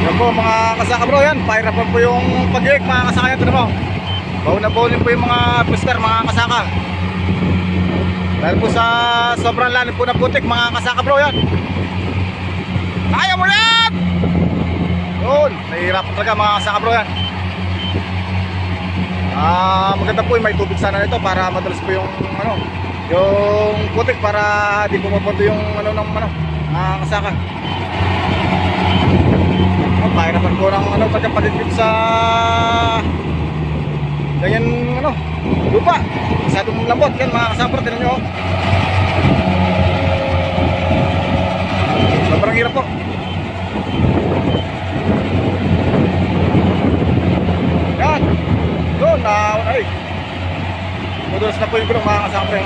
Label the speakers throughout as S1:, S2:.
S1: Yan po mga kasaka bro yan. Pahirapan po yung pag-iik mga kasaka yan. Tignan mo. Bawal na bawal po yung mga pister mga kasaka. Dahil po sa sobrang lalim po ng putik mga kasaka bro yan. Kaya mo yan! Yun, nahihirapan talaga mga kasaka bro yan. Ah, maganda po yung may tubig sana nito para madalas po yung ano, yung putik para di pumapunto yung ano ng ano, mga kasaka. Oh, pahirapan po ng ano pagkapaligpit sa ganyan ano, lupa. Masyadong lambot yan mga kasaka bro, tinan nyo. oh. Sobrang hirap po. Yan. Doon, na ay. Madulas na po yung gulong mga kasama pre.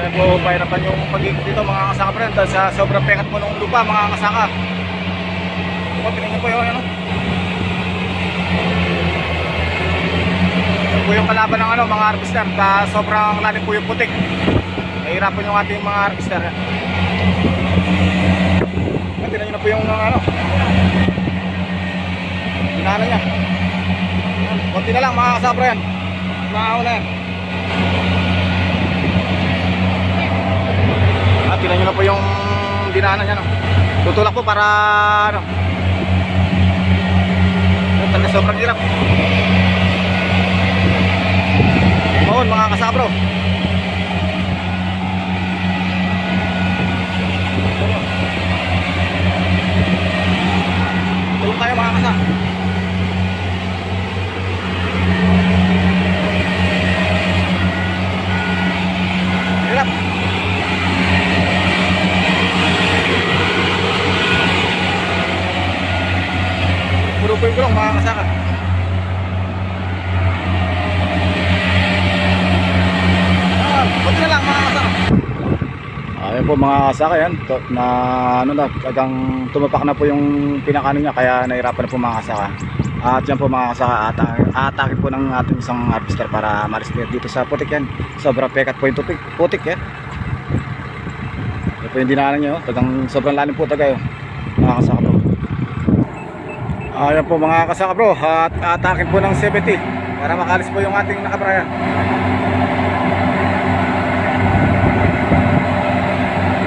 S1: Hindi po pahirapan yung pag-ikot dito mga kasaka pre dahil sa sobrang pekat po ng lupa mga kasaka. Tingnan niyo po yun ano. Po yung kalaban ng ano, mga harvester sa sobrang lalim po yung putik. Nahihirapan yung ating mga harvester. Yan, tingnan nyo na po yung uh, ano. Dinaanan niya. Konti na lang mga kasabra yan. Nakakauna yan. At tingnan nyo na po yung dinaanan niya. No? Tutulak po para ano. Talaga sobrang hirap. Mohon mga kasabro. Tulong tayo mga kasa. Ayan po mga kasaka yan to, na ano na talagang tumapak na po yung pinakano niya kaya nahirapan na po mga kasaka. At yan po mga kasaka atake, atake po ng ating isang harvester para malis dito sa putik yan. Sobrang pekat po yung tupik, putik yan. Po yung dinaanan niya oh. Talagang sobrang lalim po tagay oh. Mga kasaka bro. Ayan po mga kasaka bro at atake po ng 70 para makalis po yung ating nakabrayan.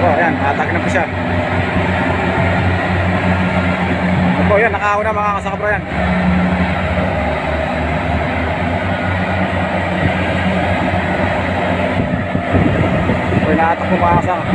S1: Oh, ayan, atake na po siya. Ano po, yan, nakauna mga kasakabro yan. So, inaatak po mga kasaka.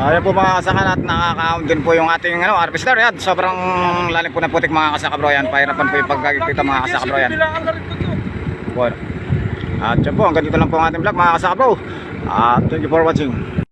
S1: Ayan po mga kasaka at nakaka-count din po yung ating ano, harvester yan. Sobrang lalim po na putik mga kasaka bro yan. Pahirapan po yung pagkakita mga kasaka bro yan. Bueno. At yun po, hanggang dito lang po ang ating vlog mga kasaka bro. At thank you for watching.